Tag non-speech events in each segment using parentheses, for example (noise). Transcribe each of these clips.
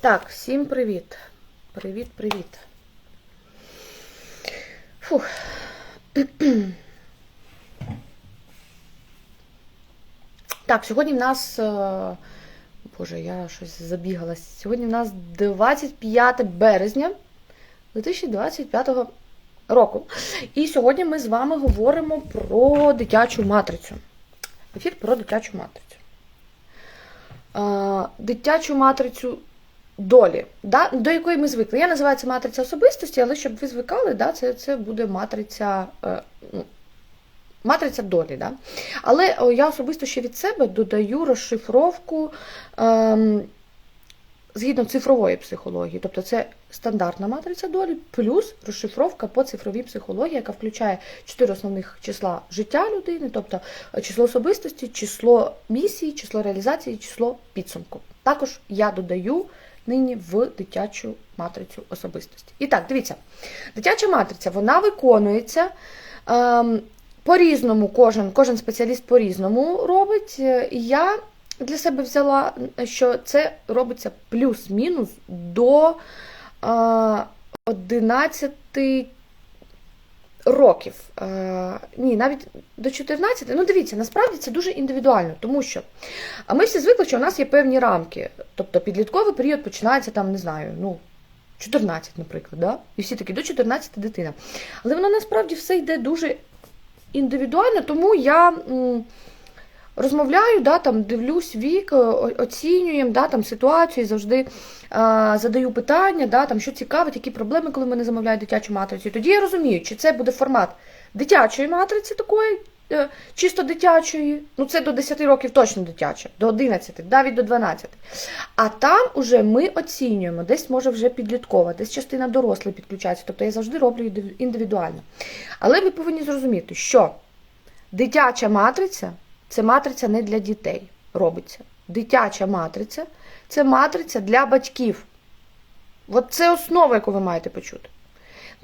Так, всім привіт. Привіт, привіт. Фух. Так, сьогодні в нас. е, Боже, я щось забігалась. Сьогодні в нас 25 березня 2025 року. І сьогодні ми з вами говоримо про дитячу матрицю. Ефір про дитячу матрицю. Е, Дитячу матрицю долі, да, до якої ми звикли. Я називаю це матриця особистості, але щоб ви звикали, да, це, це буде матриця. е, ну, Матриця долі, да? але я особисто ще від себе додаю розшифровку ем, згідно цифрової психології. Тобто це стандартна матриця долі, плюс розшифровка по цифровій психології, яка включає чотири основних числа життя людини, тобто е, число особистості, число місії, число реалізації, число підсумку. Також я додаю нині в дитячу матрицю особистості. І так, дивіться, дитяча матриця вона виконується. Ем, по-різному кожен, кожен спеціаліст по-різному робить. Е, І я для себе взяла, що це робиться плюс-мінус до е, 11 років. Е, ні, навіть до 14. Ну, дивіться, насправді це дуже індивідуально, тому що ми всі звикли, що у нас є певні рамки. Тобто підлітковий період починається там, не знаю, ну. 14, наприклад, да? і всі такі до 14 дитина. Але воно насправді все йде дуже індивідуально, тому я розмовляю, да, там, дивлюсь вік, оцінюємо да, там, ситуацію, завжди а, задаю питання, да, там, що цікавить, які проблеми, коли мене замовляють дитячу матрицю. Тоді я розумію, чи це буде формат дитячої матриці такої, е, чисто дитячої, ну це до 10 років точно дитяча, до 11, навіть до 12. А там уже ми оцінюємо, десь може вже підліткова, десь частина дорослих підключається. Тобто я завжди роблю індивідуально. Але ви повинні зрозуміти, що дитяча матриця це матриця не для дітей робиться. Дитяча матриця це матриця для батьків. От це основа, яку ви маєте почути.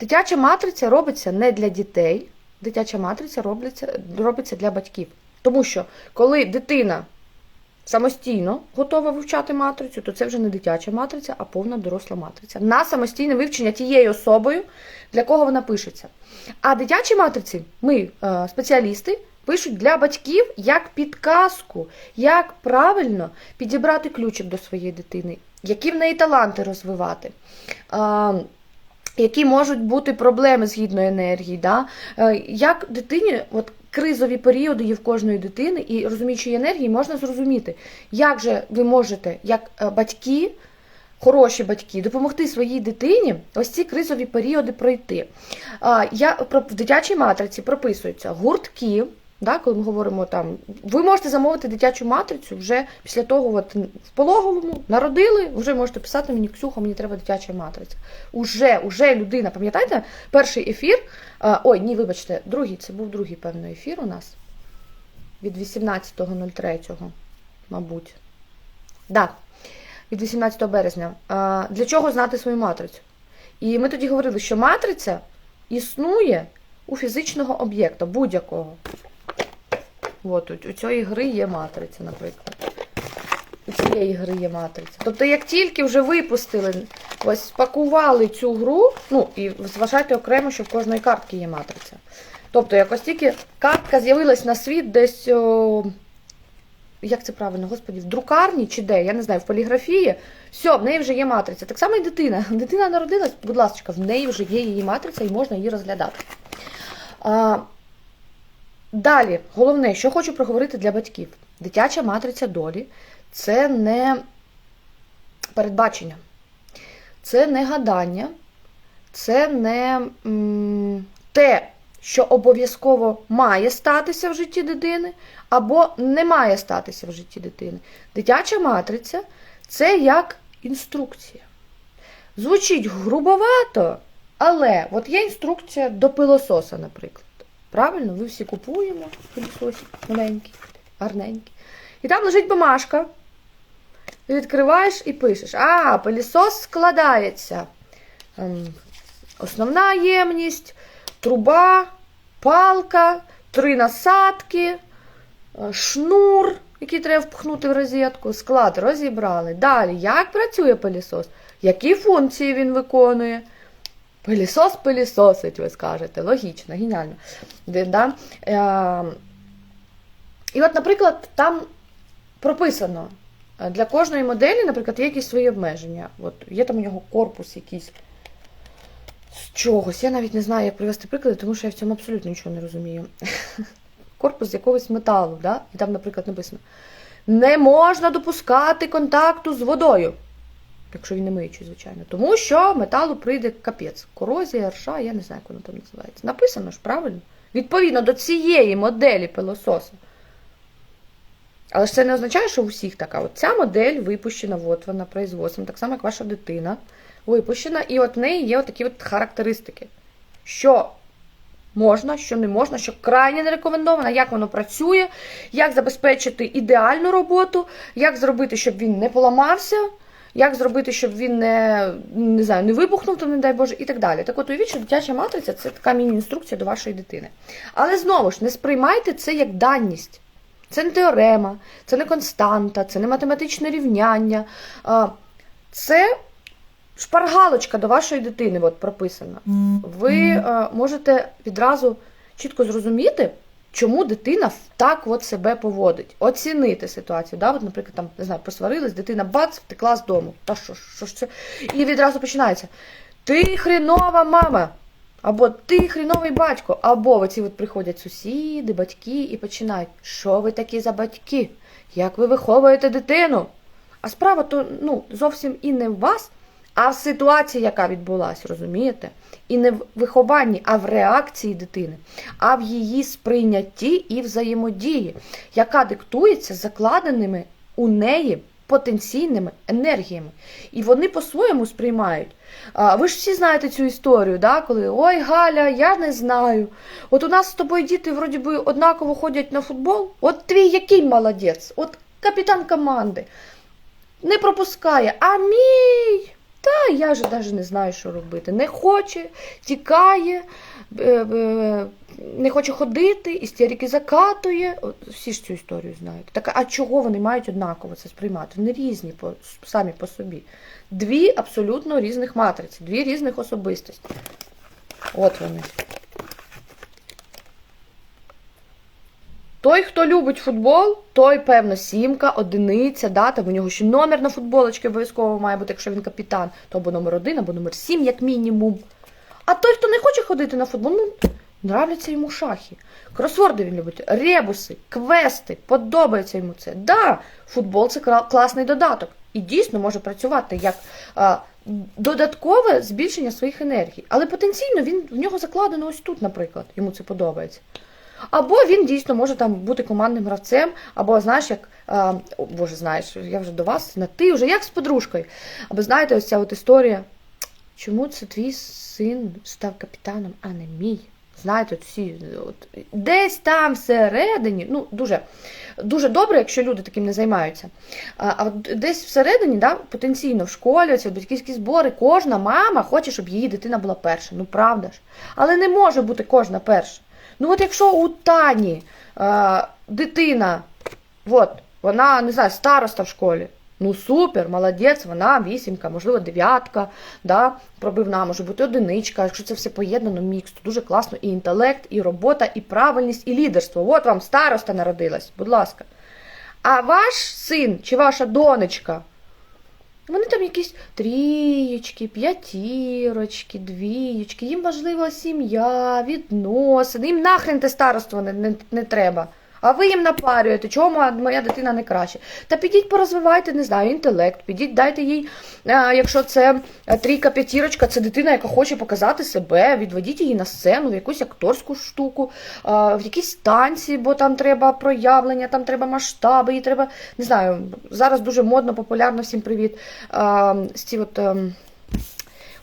Дитяча матриця робиться не для дітей, дитяча матриця робиться, робиться для батьків. Тому що коли дитина самостійно готова вивчати матрицю, то це вже не дитяча матриця, а повна доросла матриця. На самостійне вивчення тією особою, для кого вона пишеться. А дитячі матриці ми, е, спеціалісти, пишуть для батьків як підказку, як правильно підібрати ключик до своєї дитини, які в неї таланти розвивати. Які можуть бути проблеми згідно енергії, да? Е, як дитині, от кризові періоди є в кожної дитини, і розуміючи енергії, можна зрозуміти, як же ви можете, як е, батьки, хороші батьки, допомогти своїй дитині ось ці кризові періоди пройти. Я в дитячій матриці прописуються гуртки. Да, коли ми говоримо там, ви можете замовити дитячу матрицю вже після того, от в пологовому народили, вже можете писати мені, Ксюха, мені треба дитяча матриця. Уже, уже людина, пам'ятаєте, перший ефір. ой, ні, вибачте, другий, це був другий певний ефір у нас від 18.03, мабуть. Да, від 18 березня. Для чого знати свою матрицю? І ми тоді говорили, що матриця існує у фізичного об'єкта, будь-якого. От, у, цієї гри є матриця, наприклад. У цієї гри є матриця. Тобто, як тільки вже випустили, ось спакували цю гру, ну і зважайте окремо, що в кожної картки є матриця. Тобто, якось тільки картка з'явилась на світ десь. О, як це правильно, господі, в друкарні чи де, я не знаю, в поліграфії, все, в неї вже є матриця. Так само і дитина. (laughs) Дитина народилась, будь ласка, в неї вже є її матриця і можна її розглядати. А, далі, головне, що хочу проговорити для батьків. Дитяча матриця долі це не передбачення, це не гадання, це не те, що обов'язково має статися в житті дитини, або не має статися в житті дитини. Дитяча матриця це як інструкція. Звучить грубовато, але от є інструкція до пилососа, наприклад. Правильно, ви всі купуємо пилососик маленький, гарненький. І там лежить бумажка. Відкриваєш і пишеш: А, пилісос складається. Ем, Основна ємність, труба, палка, три насадки, е, шнур, який треба впхнути в розетку, склад розібрали. Далі, як працює пилісос? Які функції він виконує? Пилісос пилісосить, ви скажете. Логічно, геніально. Да? Е, і от, наприклад, там прописано е, для кожної моделі, наприклад, є якісь свої обмеження. От, є там у нього корпус якийсь з чогось. Я навіть не знаю, як привести приклади, тому що я в цьому абсолютно нічого не розумію. (laughs) Корпус якогось металу, да? і там, наприклад, написано: не можна допускати контакту з водою. Якщо він не миючий, звичайно. Тому що металу прийде капець. Корозія, рша, я не знаю, як воно там називається. Написано ж правильно. Відповідно до цієї моделі пилососа. Але ж це не означає, що у всіх така. От ця модель випущена, от вона производством, так само, як ваша дитина випущена, і от в неї є такі от характеристики. Що можна, що не можна, що крайне не рекомендовано, як воно працює, як забезпечити ідеальну роботу, як зробити, щоб він не поламався. Як зробити, щоб він не не знаю, не вибухнув, то не дай Боже, і так далі. Так от уявіть, що дитяча матриця це така міні-інструкція до вашої дитини. Але знову ж не сприймайте це як даність. Це не теорема, це не константа, це не математичне рівняння. Це шпаргалочка до вашої дитини от прописана. Ви е, можете відразу чітко зрозуміти, чому дитина так от себе поводить, оцінити ситуацію. Да? От, наприклад, там, не знаю, посварились, дитина бац, втекла з дому. Та що, що ж це? І відразу починається. Ти хрінова мама. Або ти хріновий батько, або оці от приходять сусіди, батьки і починають, що ви такі за батьки? Як ви виховуєте дитину? А справа то ну, зовсім і не в вас, а в ситуації, яка відбулася, розумієте? І не в вихованні, а в реакції дитини, а в її сприйнятті і взаємодії, яка диктується закладеними у неї потенційними енергіями. І вони по-своєму сприймають. Ви ж всі знаєте цю історію, да? коли ой, Галя, я не знаю. От у нас з тобою діти вроді би однаково ходять на футбол. От твій який молодець, от капітан команди не пропускає, а мій. Та я ж навіть не знаю, що робити. Не хоче, тікає, е, е, не хоче ходити, істерики закатує. Всі ж цю історію знають. Так, а чого вони мають однаково це сприймати? Вони різні по, самі по собі. Дві абсолютно різних матриці, дві різних особистості. От вони. Той, хто любить футбол, той, певно, сімка, одиниця, да, там у нього ще номер на футболочці обов'язково має бути, якщо він капітан, то або номер один, або номер сім, як мінімум. А той, хто не хоче ходити на футбол, ну, нравляться йому шахи. Кросворди він любить, ребуси, квести, подобається йому це. Да, футбол це класний додаток. І дійсно може працювати як а, додаткове збільшення своїх енергій. Але потенційно він в нього закладено ось тут, наприклад, йому це подобається. Або він дійсно може там бути командним гравцем, або знаєш, як о, боже, знаєш, я вже до вас на ти вже як з подружкою. Або знаєте, ось ця от історія. Чому це твій син став капітаном, а не мій? Знаєте, всі от, десь там всередині, ну дуже, дуже добре, якщо люди таким не займаються. А, а от десь всередині, да, потенційно в школі, ці батьківські збори, кожна мама хоче, щоб її дитина була перша. Ну правда ж. Але не може бути кожна перша. Ну от якщо у Тані а, дитина, от, вона, не знаю, староста в школі. Ну супер, молодець, вона вісімка, можливо, дев'ятка, да, пробивна, може бути одиничка. Якщо це все поєднано, мікс, то дуже класно. І інтелект, і робота, і правильність, і лідерство. От вам староста народилась, будь ласка. А ваш син чи ваша донечка, вони там якісь трієчки, п'ятірочки, двієчки, їм важлива сім'я, відносини, їм нахрен те староство не, не, не треба. А ви їм напарюєте, чого моя, дитина не краще. Та підіть порозвивайте, не знаю, інтелект, підіть, дайте їй, е, якщо це е, трійка, п'ятірочка, це дитина, яка хоче показати себе, відведіть її на сцену, в якусь акторську штуку, е, в якісь танці, бо там треба проявлення, там треба масштаби, і треба, не знаю, зараз дуже модно, популярно, всім привіт. Ці от, ем,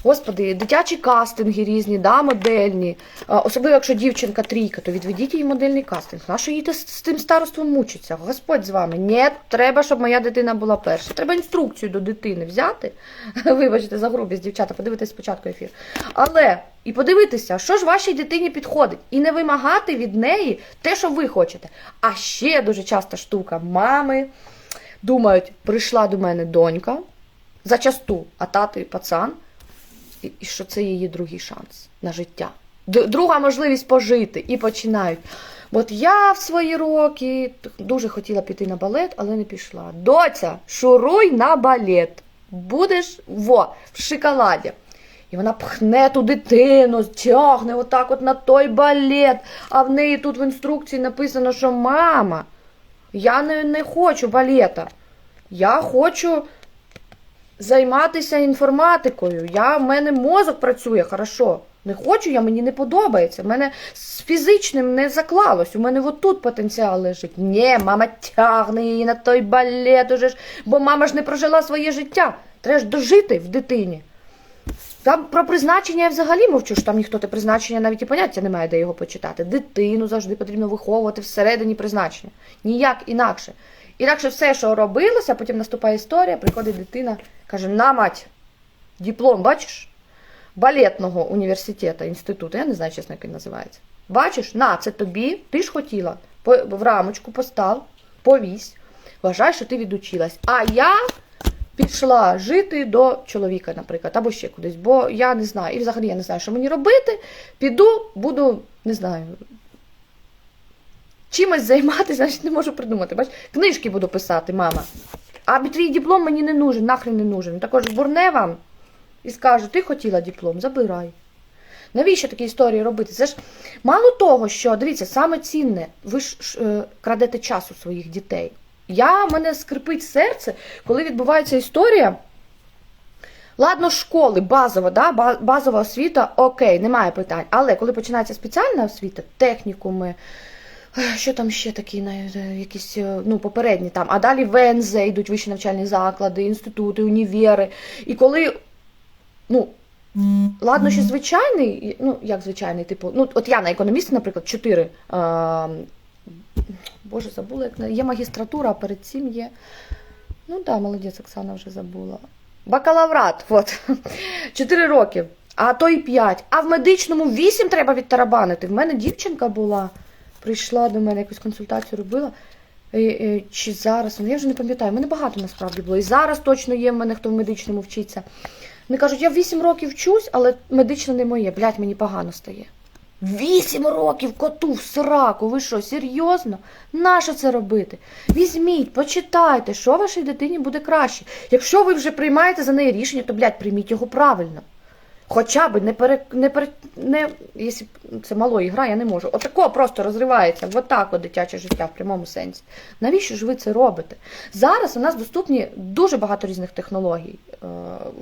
Господи, дитячі кастинги різні, да, модельні. Особливо, якщо дівчинка трійка, то відведіть їй модельний кастинг. Нащо їй з тим староством мучиться? Господь з вами. Ні, треба, щоб моя дитина була перша. Треба інструкцію до дитини взяти. (laughs) Вибачте, за грубість, дівчата, подивитись спочатку ефір. Але і подивитися, що ж вашій дитині підходить, і не вимагати від неї те, що ви хочете. А ще дуже часта штука: мами думають, прийшла до мене донька зачасту, а тато і пацан, і, що це її другий шанс на життя. Друга можливість пожити і починають. От я в свої роки дуже хотіла піти на балет, але не пішла. Доця, шуруй на балет. Будеш во, в шоколаді. І вона пхне ту дитину, тягне отак от на той балет. А в неї тут в інструкції написано, що мама, я не, не хочу балета. Я хочу займатися інформатикою. Я, в мене мозок працює хорошо. Не хочу, я мені не подобається. В мене з фізичним не заклалось. У мене отут потенціал лежить. Ні, мама тягне її на той балет уже ж, бо мама ж не прожила своє життя. Треба ж дожити в дитині. Там про призначення я взагалі мовчу, що там ніхто те призначення навіть і поняття не має, де його почитати. Дитину завжди потрібно виховувати всередині призначення. Ніяк інакше. Інакше все, що робилося, потім наступає історія, приходить дитина, каже: на мать, диплом, бачиш? Балетного університету, інституту, я не знаю, чесно, як він називається. Бачиш, на, це тобі, ти ж хотіла. В рамочку постав, повісь. Вважай, що ти відучилась. А я пішла жити до чоловіка, наприклад, або ще кудись, бо я не знаю. І взагалі я не знаю, що мені робити. Піду, буду, не знаю. Чимось займатися, значить не можу придумати. Бач, книжки буду писати, мама. А твій диплом мені не нужен, нахрен не нужен. Також бурне вам і скаже, ти хотіла диплом, забирай. Навіщо такі історії робити? Це ж мало того, що дивіться, саме цінне, ви ж е, крадете час у своїх дітей. Я мене скрипить серце, коли відбувається історія. Ладно, школи, базова, да? базова освіта, окей, немає питань. Але коли починається спеціальна освіта, технікуми, ех, що там ще такі на- е, якісь е, ну, попередні там, а далі ВНЗ йдуть вищі навчальні заклади, інститути, універи. І коли, ну, ладно, що звичайний, ну, як звичайний, типу, ну, от я на економіста, наприклад, 4. А, Боже, забула, як є магістратура, а перед цим є. Ну так, да, молодець, Оксана вже забула. Бакалаврат, от. (laughs) 4 роки, а то і 5. А в медичному 8 треба відтарабанити. В мене дівчинка була, прийшла до мене, якусь консультацію робила. Чи зараз, ну я вже не пам'ятаю, мене багато насправді було. І зараз точно є в мене, хто в медичному вчиться. Вони кажуть, я 8 років вчусь, але медичне не моє. Блядь, мені погано стає. Вісім років коту в сраку. Ви що, серйозно? Нащо це робити? Візьміть, почитайте, що вашій дитині буде краще. Якщо ви вже приймаєте за неї рішення, то, блядь, прийміть його правильно. Хоча б не пере, не пере, не, якщо це малої гра, я не можу. Отако просто розривається, отак от дитяче життя в прямому сенсі. Навіщо ж ви це робите? Зараз у нас доступні дуже багато різних технологій, е,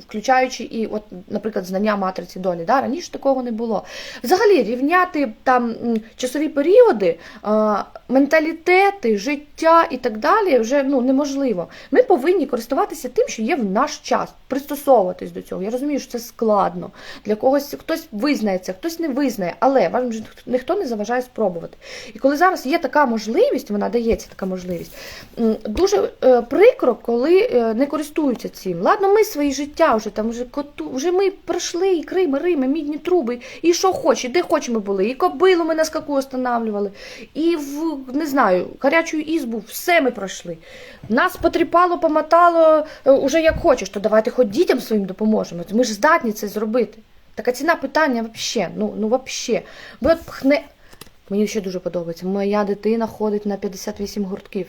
включаючи і, от, наприклад, знання матриці долі. Да? Раніше такого не було. Взагалі, рівняти там часові періоди, е, менталітети, життя і так далі вже ну, неможливо. Ми повинні користуватися тим, що є в наш час, пристосовуватись до цього. Я розумію, що це складно. Для когось хтось визнається, хтось не визнає, але вам ніхто не заважає спробувати. І коли зараз є така можливість, вона дається така можливість, дуже е, прикро, коли е, не користуються цим. Ладно, ми своє життя вже там вже коту, вже ми пройшли і Крим, і Рими, мідні труби, і що хоч, і де хоч ми були, і кобилу ми на скаку останавливали, і в не знаю, гарячу ізбу, все ми пройшли. Нас потріпало, помотало е, уже як хочеш, то давайте хоч дітям своїм допоможемо. Ми ж здатні це зробити. Така ціна питання взагалі, ну, ну взагалі. Ви от пхне. Мені ще дуже подобається. Моя дитина ходить на 58 гуртків,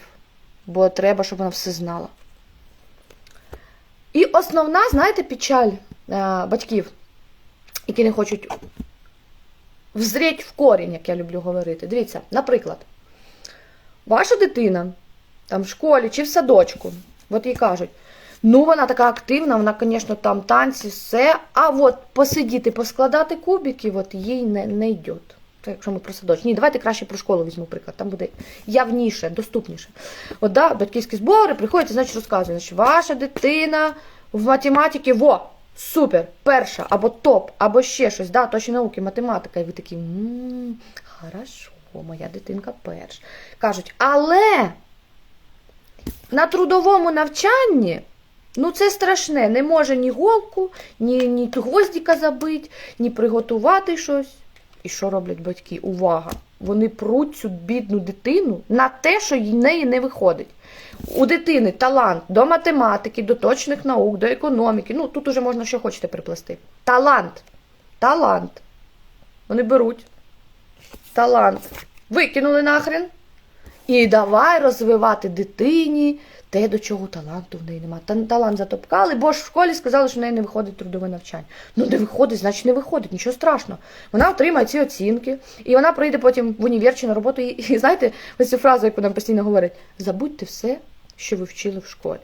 бо треба, щоб вона все знала. І основна, знаєте, печаль е, батьків, які не хочуть взріть в корінь, як я люблю говорити. Дивіться, наприклад, ваша дитина там в школі чи в садочку, от їй кажуть, ну вона така активна, вона, звісно, там танці, все, а от посидіти, поскладати кубики, от їй не, не йде. Це якщо ми про садочок. Ні, давайте краще про школу візьму приклад. Там буде явніше, доступніше. От да, батьківські збори приходять значить розказують, значить, ваша дитина в математиці, во, Супер, перша, або топ, або ще щось, да, точні науки, математика. І ви такі, мм, хорошо, моя дитинка перша. Кажуть, але на трудовому навчанні, ну це страшне, не може ні голку, ні, ні гвоздика забити, ні приготувати щось. І що роблять батьки? Увага! Вони пруть цю бідну дитину на те, що їй неї не виходить. У дитини талант до математики, до точних наук, до економіки. Ну, тут уже можна що хочете приплести. Талант. Талант. Вони беруть. Талант. Викинули нахрен. І давай розвивати дитині те, до чого таланту в неї немає. Та талант затопкали, бо ж в школі сказали, що в неї не виходить трудове навчання. Ну не виходить, значить не виходить, нічого страшного. Вона отримає ці оцінки, і вона прийде потім в універ чи на роботу. І, і знаєте, ось цю фразу, яку нам постійно говорять: забудьте все, що ви вчили в школі.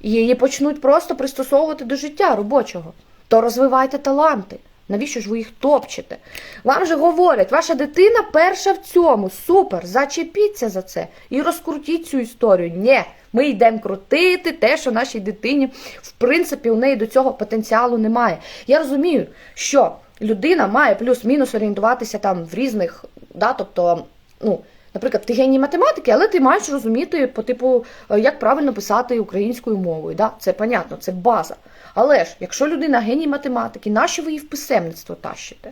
І її почнуть просто пристосовувати до життя робочого. То розвивайте таланти. Навіщо ж ви їх топчете? Вам же говорять, ваша дитина перша в цьому. Супер, зачепіться за це і розкрутіть цю історію. Ні, ми йдемо крутити те, що нашій дитині, в принципі, у неї до цього потенціалу немає. Я розумію, що людина має плюс-мінус орієнтуватися там в різних, да, тобто, ну. Наприклад, ти геній математики, але ти маєш розуміти по типу, е, як правильно писати українською мовою. Да? Це понятно, це база. Але ж, якщо людина геній математики, нащо ви її в писемництво тащите?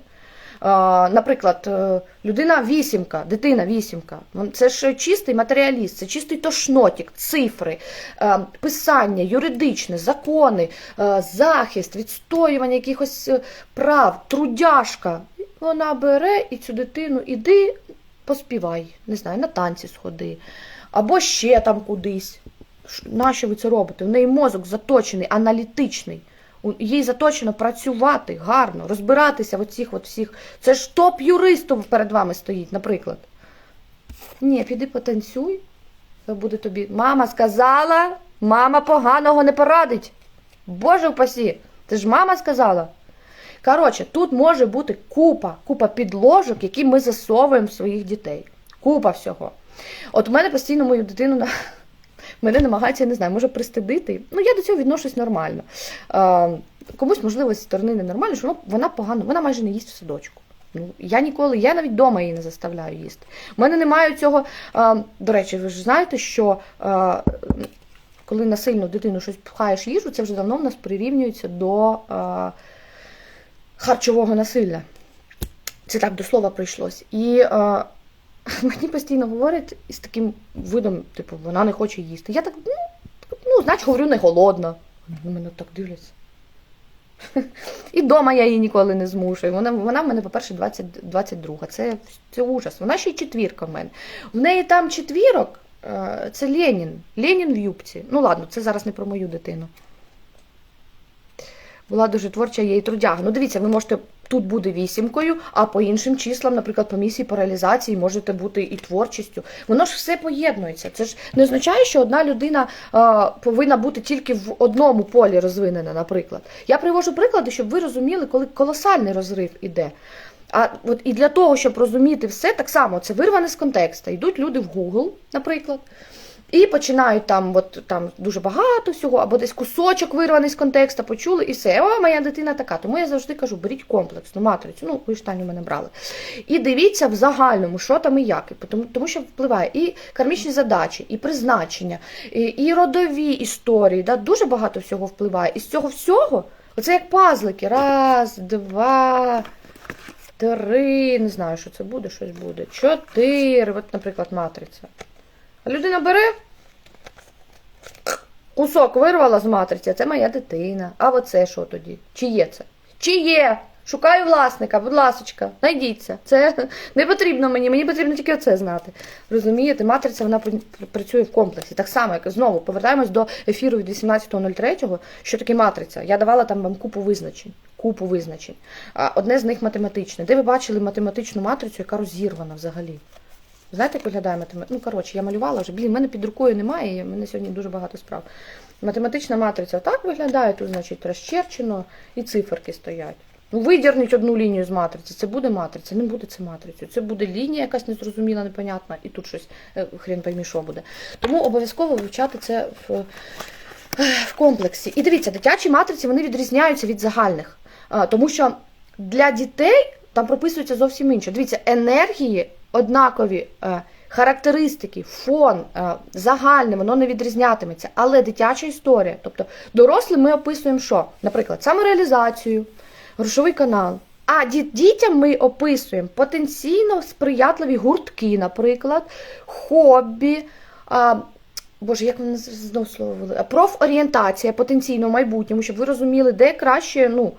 Наприклад, е, людина вісімка, дитина вісімка, це ж чистий матеріаліст, це чистий тошнотік, цифри, е, писання, юридичне, закони, захист, відстоювання якихось прав, трудяжка. Вона бере і цю дитину, іди поспівай, не знаю, на танці сходи, або ще там кудись. Нащо ви це робите? У неї мозок заточений, аналітичний. Їй заточено працювати гарно, розбиратися в оцих от всіх. Це ж топ-юристів перед вами стоїть, наприклад. Ні, піди потанцюй. Буде тобі. Мама сказала, мама поганого не порадить. Боже упасі, це ж мама сказала. Коротше, тут може бути купа, купа підложок, які ми засовуємо в своїх дітей. Купа всього. От у мене постійно мою дитину. (laughs) Мене намагаються, я не знаю, може пристидити. Ну, я до цього відношусь нормально. Комусь, можливо, зі сторони ненормально, що вона погано, вона майже не їсть в садочку. Ну, я ніколи, я навіть вдома її не заставляю їсти. У мене немає цього. А, до речі, ви ж знаєте, що а, коли насильно дитину щось пхаєш їжу, це вже давно в нас прирівнюється до а, харчового насилля. Це так до слова прийшлось. І а, (laughs) мені постійно говорять із таким видом, типу, вона не хоче їсти. Я так, ну, ну значить, говорю, не голодна. На мене так дивляться. (laughs) І вдома я її ніколи не змушую. Вона, вона в мене, по-перше, 20, 22. Це, це ужас. Вона ще й четвірка в мене. В неї там четвірок, е, це Ленін. Ленін в юбці. Ну ладно, це зараз не про мою дитину. Була дуже творча її трудяга. Ну, дивіться, ви можете тут бути вісімкою, а по іншим числам, наприклад, по місії по реалізації можете бути і творчістю. Воно ж все поєднується. Це ж не означає, що одна людина а, повинна бути тільки в одному полі розвинена, наприклад. Я привожу приклади, щоб ви розуміли, коли колосальний розрив іде. А от і для того, щоб розуміти все, так само це вирване з контексту. Йдуть люди в Google, наприклад. І починають там, от там дуже багато всього, або десь кусочок вирваний з контексту, почули, і все. О, моя дитина така. Тому я завжди кажу, беріть комплексну матрицю. Ну, ви ж Таню мене брали. І дивіться в загальному, що там і як. Тому, тому що впливає і кармічні задачі, і призначення, і, і родові історії. Да? Дуже багато всього впливає. І з цього всього, оце як пазлики. Раз, два. Три, не знаю, що це буде, щось буде. Чотири, от, наприклад, матриця. Людина бере, кусок вирвала з матриці, це моя дитина. А оце що тоді? Чи є це? Чи є? Шукаю власника, будь ласочка, знайдіться. Це не потрібно мені, мені потрібно тільки оце знати. Розумієте, матриця вона працює в комплексі. Так само, як знову повертаємось до ефіру від 18.03, що таке матриця. Я давала там вам купу визначень. Купу визначень. Одне з них математичне. Де ви бачили математичну матрицю, яка розірвана взагалі? Знаєте, як виглядає математика? Ну, коротше, я малювала вже. Блін, мене під рукою немає, і в мене сьогодні дуже багато справ. Математична матриця так виглядає, тут, значить, розчерчено і циферки стоять. Ну, видірніть одну лінію з матриці, це буде матриця, не буде це матрицю. Це буде лінія якась незрозуміла, непонятна, і тут щось е, хрен поймі, що буде. Тому обов'язково вивчати це в в комплексі. І дивіться, дитячі матриці вони відрізняються від загальних, тому що для дітей там прописується зовсім інше. Дивіться, енергії однакові. е, Характеристики, фон, е, загальне, воно не відрізнятиметься, але дитяча історія. Тобто дорослим ми описуємо що? Наприклад, самореалізацію, грошовий канал. А дітям ми описуємо потенційно сприятливі гуртки, наприклад, хобі. А, Боже, як вони знову слово? Профорієнтація потенційно в майбутньому, щоб ви розуміли, де краще, ну,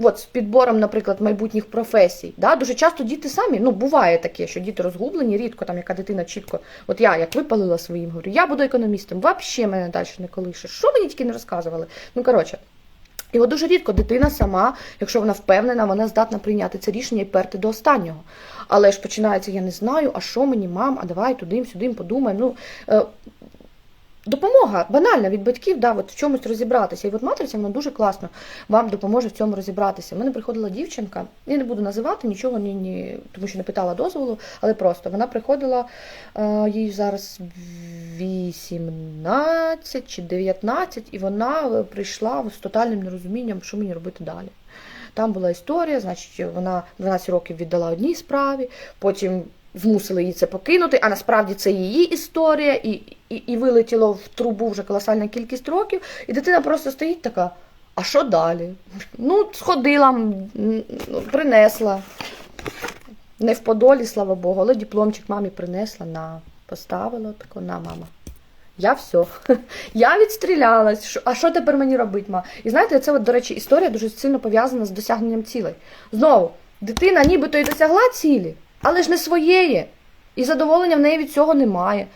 от з підбором, наприклад, майбутніх професій. Да? Дуже часто діти самі, ну, буває таке, що діти розгублені, рідко там яка дитина чітко, от я як випалила своїм, говорю, я буду економістом, взагалі мене далі не колише. Що мені тільки не розказували? Ну, коротше. І от дуже рідко дитина сама, якщо вона впевнена, вона здатна прийняти це рішення і перти до останнього. Але ж починається, я не знаю, а що мені, мам, а давай туди, сюди подумаємо. Ну, е, допомога банальна від батьків, да, от в чомусь розібратися. І от матриця вона дуже класно вам допоможе в цьому розібратися. У мене приходила дівчинка, я не буду називати нічого, ні, ні, тому що не питала дозволу, але просто вона приходила, е, їй зараз 18 чи 19, і вона е, прийшла з тотальним нерозумінням, що мені робити далі. Там була історія, значить, вона 12 років віддала одній справі, потім змусили її це покинути, а насправді це її історія, і, і, і вилетіло в трубу вже колосальна кількість років, і дитина просто стоїть така. А що далі? Ну, сходила, м, принесла. Не в подолі, слава Богу, але дипломчик мамі принесла, на, поставила тако, на мама. Я все. (laughs) Я відстрілялась. А що тепер мені робити, ма? І знаєте, це, от, до речі, історія дуже сильно пов'язана з досягненням цілей. Знову, дитина нібито і досягла цілі, але ж не своєї. І задоволення в неї від цього немає.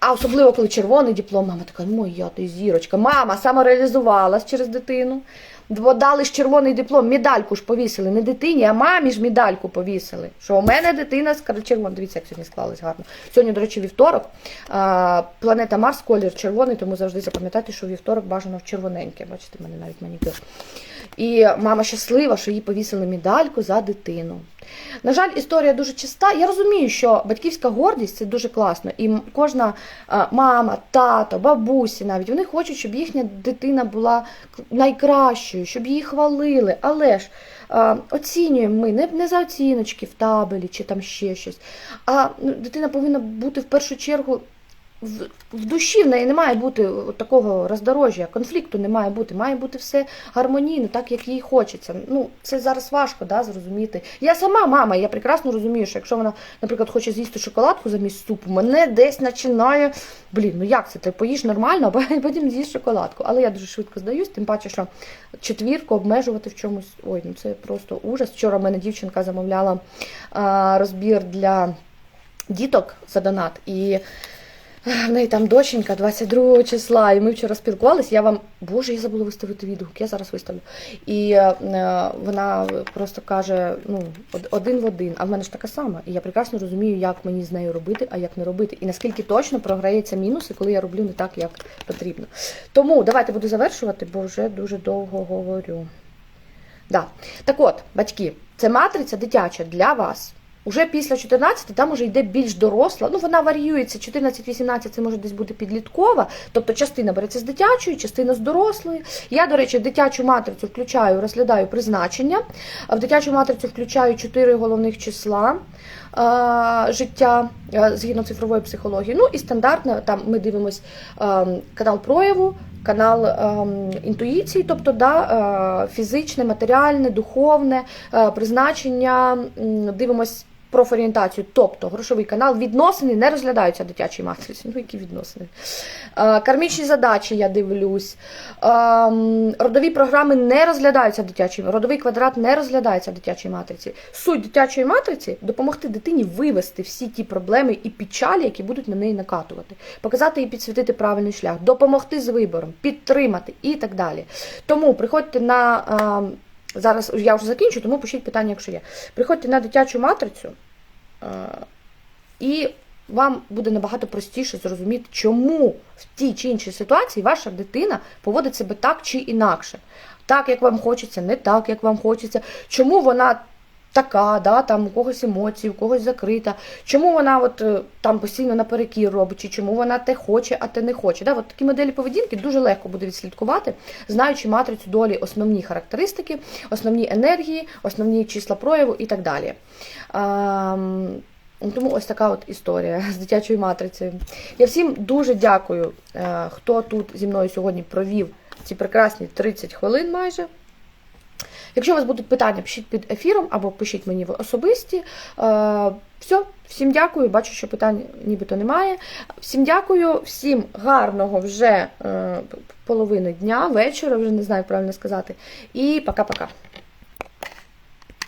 А особливо, коли червоний диплом, мама така, моя ти зірочка. Мама самореалізувалась через дитину. Бо дали ж червоний диплом, медальку ж повісили. Не дитині, а мамі ж медальку повісили. Що у мене дитина з червоним. Дивіться, як сьогодні склалось гарно. Сьогодні, до речі, вівторок. А, планета Марс, колір червоний, тому завжди запам'ятайте, що вівторок бажано в червоненьке. Бачите, в мене навіть манікюр. І мама щаслива, що їй повісили медальку за дитину. На жаль, історія дуже чиста. Я розумію, що батьківська гордість це дуже класно. І кожна мама, тато, бабусі навіть вони хочуть, щоб їхня дитина була найкращою, щоб її хвалили. Але ж оцінюємо ми не, не за оціночки в табелі чи там ще щось. А ну, дитина повинна бути в першу чергу. В, в душі в неї не має бути такого роздорожжя, конфлікту не має бути, має бути все гармонійно, так як їй хочеться. Ну, це зараз важко да, зрозуміти. Я сама мама, я прекрасно розумію, що якщо вона, наприклад, хоче з'їсти шоколадку замість супу, мене десь починає. Блін, ну як це? Ти поїш нормально, а (laughs) потім з'їш шоколадку. Але я дуже швидко здаюсь, тим паче, що четвірку обмежувати в чомусь. Ой, ну це просто ужас. Вчора в мене дівчинка замовляла а, розбір для діток за донат. І в неї там доченька 22 числа, і ми вчора спілкувалися. Я вам, боже, я забула виставити відгук, я зараз виставлю. І е, вона просто каже: ну, один в один, а в мене ж така сама. І я прекрасно розумію, як мені з нею робити, а як не робити. І наскільки точно програється мінуси, коли я роблю не так, як потрібно. Тому давайте буду завершувати, бо вже дуже довго говорю. Да. Так от, батьки, це матриця дитяча для вас. Уже після 14 там уже йде більш доросла. Ну, вона варіюється. 14-18 це може десь бути підліткова. Тобто частина береться з дитячої, частина з дорослої. Я, до речі, в дитячу матрицю включаю, розглядаю призначення. В дитячу матрицю включаю 4 головних числа е, життя е, згідно цифрової психології. Ну і стандартно там ми дивимось е, канал прояву, канал ем, інтуїції, тобто да, е, фізичне, матеріальне, духовне е, призначення. Дивимось профорієнтацію, тобто грошовий канал, відносини не розглядаються в дитячій матриці. Ну, які відносини? Е, кармічні задачі я дивлюсь. Ем, родові програми не розглядаються в дитячій родовий квадрат не розглядається в дитячій матриці. Суть дитячої матриці допомогти дитині вивести всі ті проблеми і печалі, які будуть на неї накатувати, показати і підсвітити правильний шлях, допомогти з вибором, підтримати і так далі. Тому приходьте на. Зараз я вже закінчу, тому пишіть питання, якщо є. Приходьте на дитячу матрицю, е, і вам буде набагато простіше зрозуміти, чому в тій чи іншій ситуації ваша дитина поводить себе так чи інакше. Так, як вам хочеться, не так, як вам хочеться. Чому вона така, да, там у когось емоції, у когось закрита, чому вона от е, там постійно наперекір робить, чи чому вона те хоче, а те не хоче. Да? От такі моделі поведінки дуже легко буде відслідкувати, знаючи матрицю долі основні характеристики, основні енергії, основні числа прояву і так далі. Ем, тому ось така от історія з дитячою матрицею. Я всім дуже дякую, е, хто тут зі мною сьогодні провів ці прекрасні 30 хвилин майже. Якщо у вас будуть питання, пишіть під ефіром або пишіть мені в особисті. Е, все, всім дякую. Бачу, що питань нібито немає. Всім дякую, всім гарного вже е, половини дня, вечора, вже не знаю, як правильно сказати. І пока-пока.